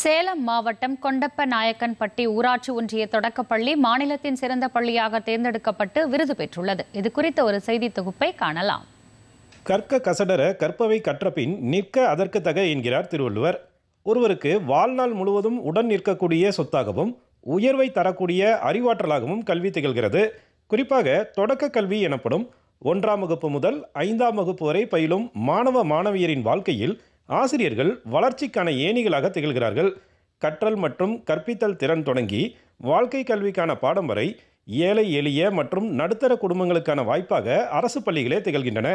சேலம் மாவட்டம் கொண்டப்ப நாயக்கன்பட்டி ஊராட்சி ஒன்றிய தொடக்கப்பள்ளி மாநிலத்தின் சிறந்த பள்ளியாக தேர்ந்தெடுக்கப்பட்டு விருது பெற்றுள்ளது. இது குறித்த ஒரு செய்தி தொகுப்பை காணலாம். கற்க கசடர கற்பவை கற்றபின் நிற்க அதற்கு தக என்கிறார் திருவள்ளுவர். ஒருவருக்கு வாழ்நாள் முழுவதும் உடன் நிற்கக்கூடிய சொத்தாகவும் உயர்வை தரக்கூடிய அறிவாற்றலாகவும் கல்வி திகழ்கிறது. குறிப்பாக தொடக்க கல்வி எனப்படும் ஒன்றாம் வகுப்பு முதல் ஐந்தாம் வகுப்பு வரை பயிலும் மாணவ மாணவியரின் வாழ்க்கையில் ஆசிரியர்கள் வளர்ச்சிக்கான ஏணிகளாக திகழ்கிறார்கள். கற்றல் மற்றும் கற்பித்தல் திறன் தொடங்கி வாழ்க்கை கல்விக்கான பாடம் வரை ஏழை எளிய மற்றும் நடுத்தர குடும்பங்களுக்கான வாய்ப்பாக அரசு பள்ளிகளே திகழ்கின்றன.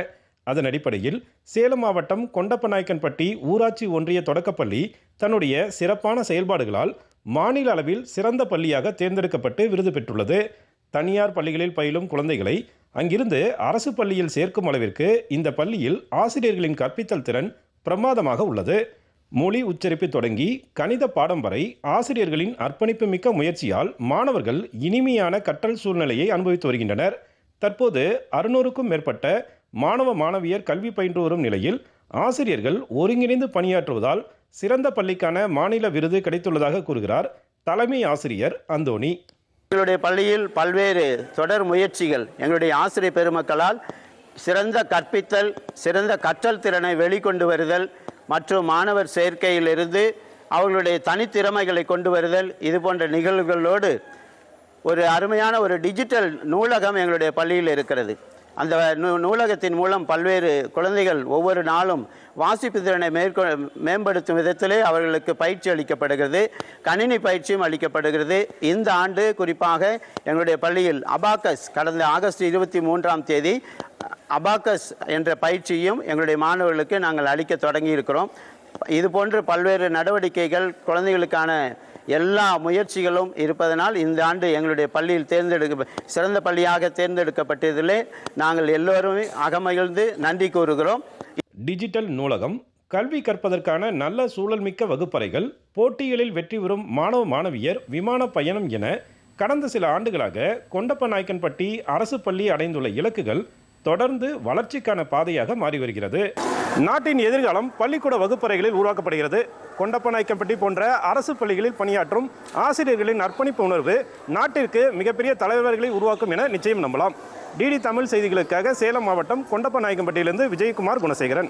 அதன் அடிப்படையில் சேலம் மாவட்டம் கொண்டப்பநாயக்கன்பட்டி ஊராட்சி ஒன்றிய தொடக்கப்பள்ளி தன்னுடைய சிறப்பான செயல்பாடுகளால் மாநில அளவில் சிறந்த பள்ளியாக தேர்ந்தெடுக்கப்பட்டு விருது பெற்றுள்ளது. தனியார் பள்ளிகளில் பயிலும் குழந்தைகளை அங்கிருந்து அரசு பள்ளியில் சேர்க்கும் அளவிற்கு இந்த பள்ளியில் ஆசிரியர்களின் கற்பித்தல் திறன் பிரமாதமாக உள்ளது. மொழி உச்சரிப்பு தொடங்கி கணித பாடம் வரை ஆசிரியர்களின் அர்ப்பணிப்பு மிக்க முயற்சியால் மாணவர்கள் இனிமையான கற்றல் சூழ்நிலையை அனுபவித்து வருகின்றனர். தற்போது அறுநூறுக்கும் மேற்பட்ட மாணவ மாணவியர் கல்வி பயின்று வரும் நிலையில் ஆசிரியர்கள் ஒருங்கிணைந்து பணியாற்றுவதால் சிறந்த பள்ளிக்கான மாநில விருது கிடைத்துள்ளதாக கூறுகிறார் தலைமை ஆசிரியர் அந்தோணி. எங்களுடைய பள்ளியில் பல்வேறு தொடர் முயற்சிகள் எங்களுடைய ஆசிரியர் பெருமக்களால் சிறந்த கற்பித்தல் சிறந்த கற்றல் திறனை வெளிக்கொண்டு வருதல் மற்றும் மாணவர் சேர்க்கையிலிருந்து அவர்களுடைய தனித்திறமைகளை கொண்டு வருதல். இது போன்ற நிகழ்வுகளோடு ஒரு அருமையான ஒரு டிஜிட்டல் நூலகம் எங்களுடைய பள்ளியில் இருக்கிறது. அந்த நூ நூலகத்தின் மூலம் பல்வேறு குழந்தைகள் ஒவ்வொரு நாளும் வாசிப்பு திறனை மேற்கொ மேம்படுத்தும் விதத்திலே அவர்களுக்கு பயிற்சி அளிக்கப்படுகிறது. கணினி பயிற்சியும் அளிக்கப்படுகிறது. இந்த ஆண்டு குறிப்பாக எங்களுடைய பள்ளியில் அபாக்கஸ் கடந்த ஆகஸ்ட் இருபத்தி மூன்றாம் தேதி அபாக்கஸ் என்ற பயிற்சியும் எங்களுடைய மாணவர்களுக்கு நாங்கள் அளிக்க தொடங்கி இருக்கிறோம் இது போன்று பல்வேறு நடவடிக்கைகள் குழந்தைகளுக்கான எல்லா முயற்சிகளும் இருப்பதனால் இந்த ஆண்டு எங்களுடைய பள்ளியில் தேர்ந்தெடுக்க சிறந்த பள்ளியாக தேர்ந்தெடுக்கப்பட்டதிலே நாங்கள் எல்லோருமே அகமகிழ்ந்து நன்றி கூறுகிறோம். டிஜிட்டல் நூலகம் கல்வி கற்பதற்கான நல்ல சூழல் மிக்க வகுப்பறைகள் போட்டிகளில் வெற்றி பெறும் மாணவ மாணவியர் விமான பயணம் என கடந்த சில ஆண்டுகளாக கொண்டப்ப நாயக்கன்பட்டி அரசு பள்ளி அடைந்துள்ள இலக்குகள் தொடர்ந்து வளர்ச்சிக்கான பாதையாக மாறி வருகிறது. நாட்டின் எதிர்காலம் பள்ளிக்கூட வகுப்பறைகளில் உருவாக்கப்படுகிறது. கொண்டப்பநாயக்கம்பட்டி போன்ற அரசு பள்ளிகளில் பணியாற்றும் ஆசிரியர்களின் அர்ப்பணிப்பு உணர்வு நாட்டிற்கு மிகப்பெரிய தலைவர்களை உருவாக்கும் என நிச்சயம் நம்பலாம். டிடி தமிழ் செய்திகளுக்காக சேலம் மாவட்டம் கொண்டப்பநாயக்கம்பட்டியிலிருந்து விஜயகுமார் குணசேகரன்.